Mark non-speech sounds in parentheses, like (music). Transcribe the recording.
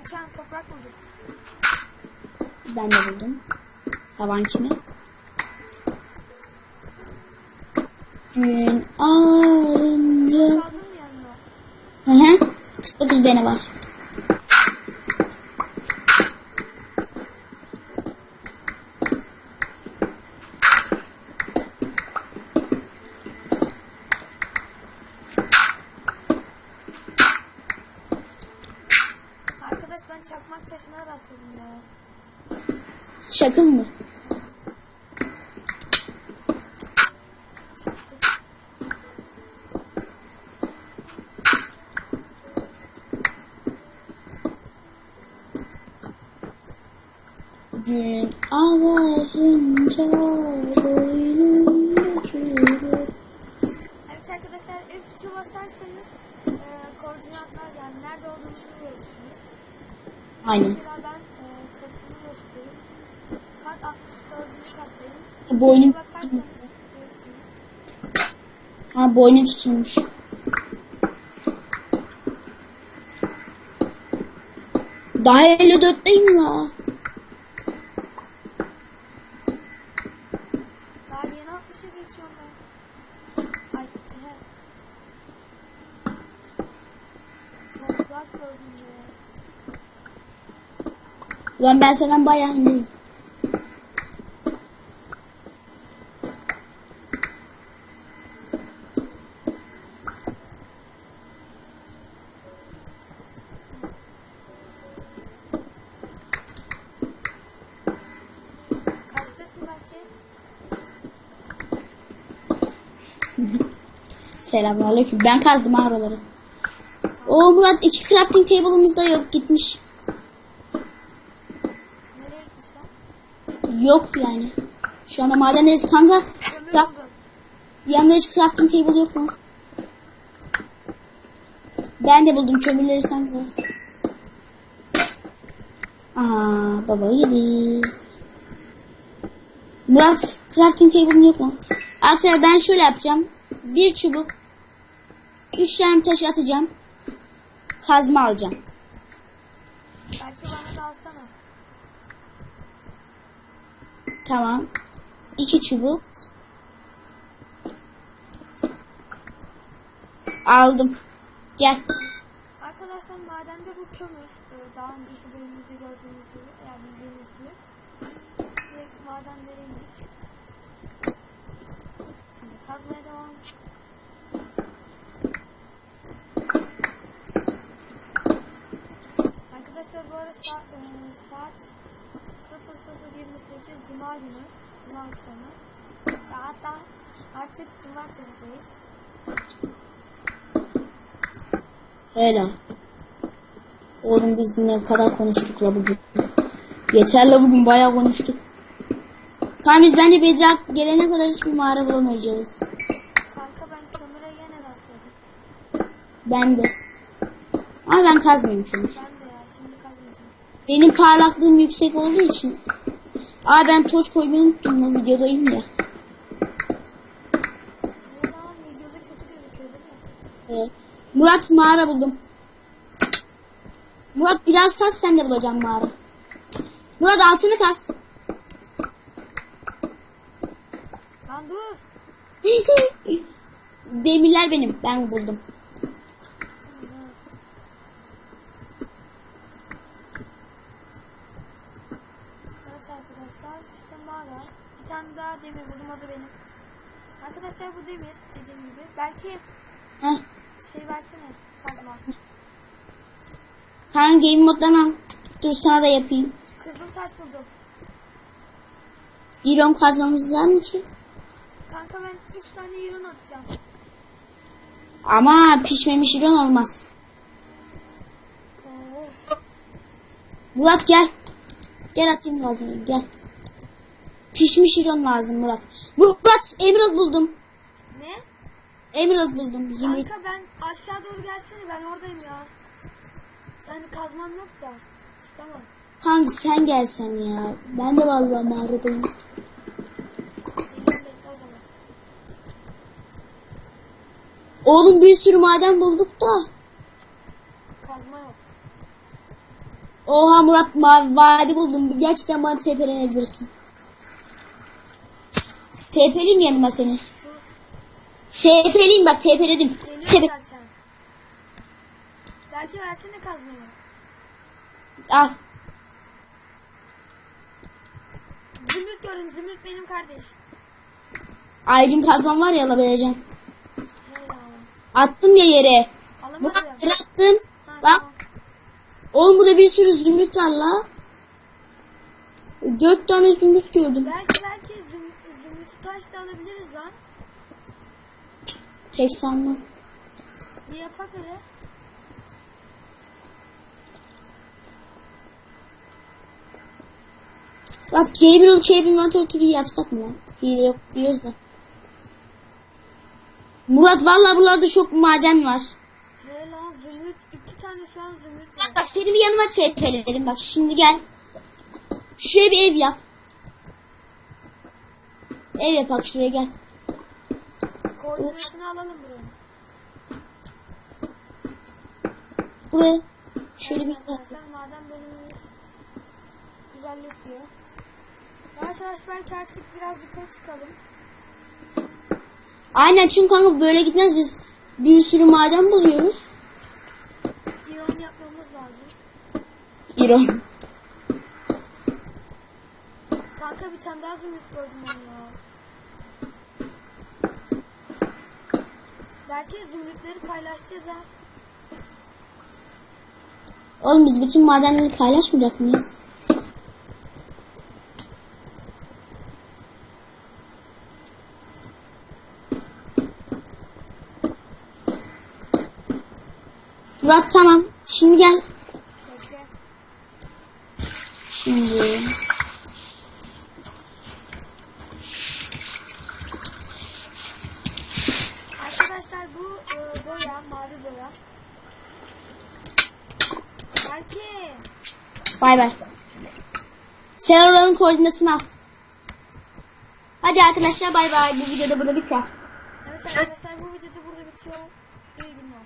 Berkcan toprak bulduk. Ben de buldum. Tavan kimi? Gün yanına? Hı hı. 49 tane var. Ben çakmak taşına rastladım ya. Şakıl mı? Gün ağarınca boynum bükülür. Evet arkadaşlar F3'e basarsanız e, koordinatlar yani nerede olduğunuzu görürsünüz. Aynen. Ben e, katımı göstereyim. Kat 64. kattayım. Boynum görürsünüz. Ha boynum tutulmuş. Daha 54'teyim ya. Daha yeni 60'a geçiyorum ben. Ay he. Toprak gördüm ya. Ulan ben senden bayağı belki? Selamünaleyküm. Ben kazdım ha oraları. Oo Murat iki crafting table'ımız da yok gitmiş. Yok yani. Şu anda madendeyiz kanka. Buldum. yanında hiç crafting table yok mu? Ben de buldum kömürleri sen bul. Aha baba yedi. Murat crafting table'ın yok mu? Arkadaşlar ben şöyle yapacağım. Bir çubuk. Üç tane taş atacağım. Kazma alacağım. Belki bana da alsana. Tamam. İki çubuk. Aldım. Gel. Arkadaşlar madende bu kömür. Ee, Daha önceki bölümümüzde gördüğünüz gibi. Yani bildiğiniz gibi. Direkt madenlere indik. Şimdi kazmaya devam. Arkadaşlar bu arada saat, e, saat 00.28 Cuma günü. Cuma akşamı. Hatta artık cumartesideyiz. Helal. Oğlum biz ne kadar konuştuk la bugün. Yeter la bugün bayağı konuştuk. Tamam biz bence Bedrak gelene kadar hiçbir mağara bulamayacağız. Kanka ben kömüre yine rastladım. Ben de. Ama ben kazmıyorum çünkü. Ben de ya şimdi kazmayacağım. Benim parlaklığım yüksek olduğu için. Aa ben toç koymayı unuttum bu videodayım ya. Evet. Murat mağara buldum. Murat biraz kaz sen de bulacağım mağara. Murat altını kaz. Lan dur. (laughs) Demirler benim. Ben buldum. Evet arkadaşlar işte mağara. Bir daha demir buldum o da benim. Arkadaşlar bu demir dediğim gibi. Belki Heh. şey versene kazma. Hangi game moddan al. Dur sana da yapayım. Kızıl taş buldum. Bir on kazmamız var mı ki? Kanka ben 3 tane yığın atacağım. Ama pişmemiş iron olmaz. Of. Murat gel. Gel atayım kazmayı gel. Pişmiş iron lazım Murat. Murat emerald buldum. Ne? Emerald buldum. Zümrüt. Kanka ben aşağı doğru gelsene ben oradayım ya. Yani kazmam yok da. Çıkamam. Hangi sen gelsen ya. Ben de vallahi mağaradayım. Oğlum bir sürü maden bulduk da. Kazma yok. Oha Murat mavi vadi buldum. Gerçekten bana TP'lenebilirsin. TP'liyim yanıma senin. TP'liyim bak TP'ledim. Geliyor TP. zaten. Belki versene kazmayı. Al. Zümrüt gördüm. Zümrüt benim kardeş. Aydın kazmam var ya alabileceğim. Attım ya yere. Alamadım. yere attım. Ha, Bak. tamam. Oğlum burada bir sürü zümrüt var la. Dört tane zümrüt gördüm. Belki belki 80'li. Bir yapak öyle. Bak Gabriel Cave inventory turu yapsak mı? Hile yok diyoruz da. Murat valla buralarda çok maden var. He lan zümrüt. iki tane şu an zümrüt var. Bak, bak seni bir yanıma tepeleyelim. Bak şimdi gel. Şuraya bir ev yap. Ev yap bak şuraya gel. Koordinatını alalım buraya. Buraya. Şöyle bir arkadaşlar maden bölümümüz güzelleşiyor. Yavaş yavaş belki artık biraz yukarı çıkalım. Aynen çünkü kanka böyle gitmez biz bir sürü maden buluyoruz. İyon yapmamız lazım. İron. Kanka bir tane daha zümrüt gördüm ben ya. Belki zümrütleri paylaşacağız ha. Oğlum biz bütün madenleri paylaşmayacak mıyız? Murat tamam. Şimdi gel. Bekle. Şimdi. Arkadaşlar bu e, boya, mavi boya. Belki Bay bay. Sen oranın koordinatını al. Hadi arkadaşlar bay bay. Bu videoda burada biter. Evet arkadaşlar bu videoda burada bitiyor. İyi günler.